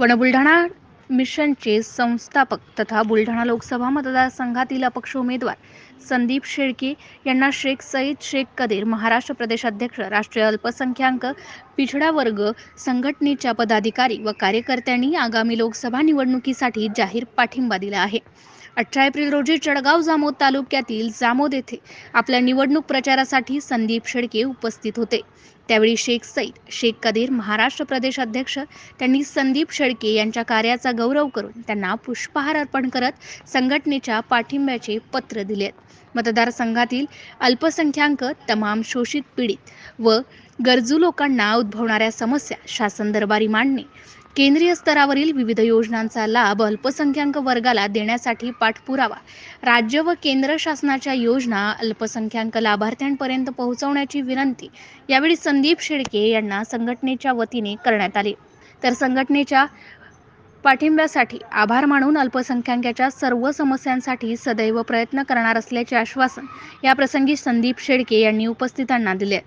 One Buldhana मिशनचे संस्थापक तथा बुलढाणा लोकसभा मतदारसंघातील अपक्ष उमेदवार संदीप शेळके यांना शेख सईद शेख कदीर महाराष्ट्र प्रदेश अध्यक्ष राष्ट्रीय अल्पसंख्याक पिछडा वर्ग संघटनेच्या पदाधिकारी व कार्यकर्त्यांनी आगामी लोकसभा निवडणुकीसाठी जाहीर पाठिंबा दिला आहे. अठरा एप्रिल रोजी जळगाव जामोद तालुक्यातील जामोद येथे आपल्या निवडणूक प्रचारासाठी संदीप शेळके उपस्थित होते. त्यावेळी शेख सईद शेख कदीर महाराष्ट्र प्रदेश अध्यक्ष त्यांनी संदीप शेळके यांच्या कार्याचा गौरव करून त्यांना पुष्पहार अर्पण करत संघटनेच्या पाठिंब्याचे पत्र दिले मतदारसंघातील अल्पसंख्याक तमाम शोषित पीडित व गरजू लोकांना उद्भवणाऱ्या समस्या शासन दरबारी मांडणे केंद्रीय स्तरावरील विविध योजनांचा लाभ अल्पसंख्याक वर्गाला देण्यासाठी पाठपुरावा. राज्य व केंद्र शासनाच्या योजना अल्पसंख्याक लाभार्थ्यांपर्यंत पोहोचवण्याची विनंती यावेळी संदीप शेळके यांना संघटनेच्या वतीने करण्यात आली. तर संघटनेच्या पाठिंब्यासाठी आभार मानून अल्पसंख्याकाच्या सर्व समस्यांसाठी सदैव प्रयत्न करणार असल्याचे आश्वासन याप्रसंगी संदीप शेळके यांनी उपस्थितांना दिले.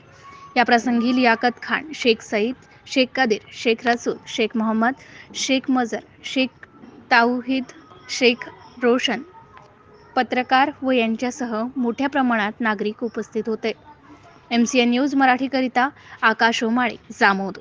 या प्रसंगी लियाकत खान शेख सईद शेख कदीर शेख रसूल शेख मोहम्मद शेख मजर शेख ताऊहिद शेख रोशन पत्रकार व यांच्यासह मोठ्या प्रमाणात नागरिक उपस्थित होते. एम सी एन न्यूज मराठीकरिता आकाश ओमाळे जामोद.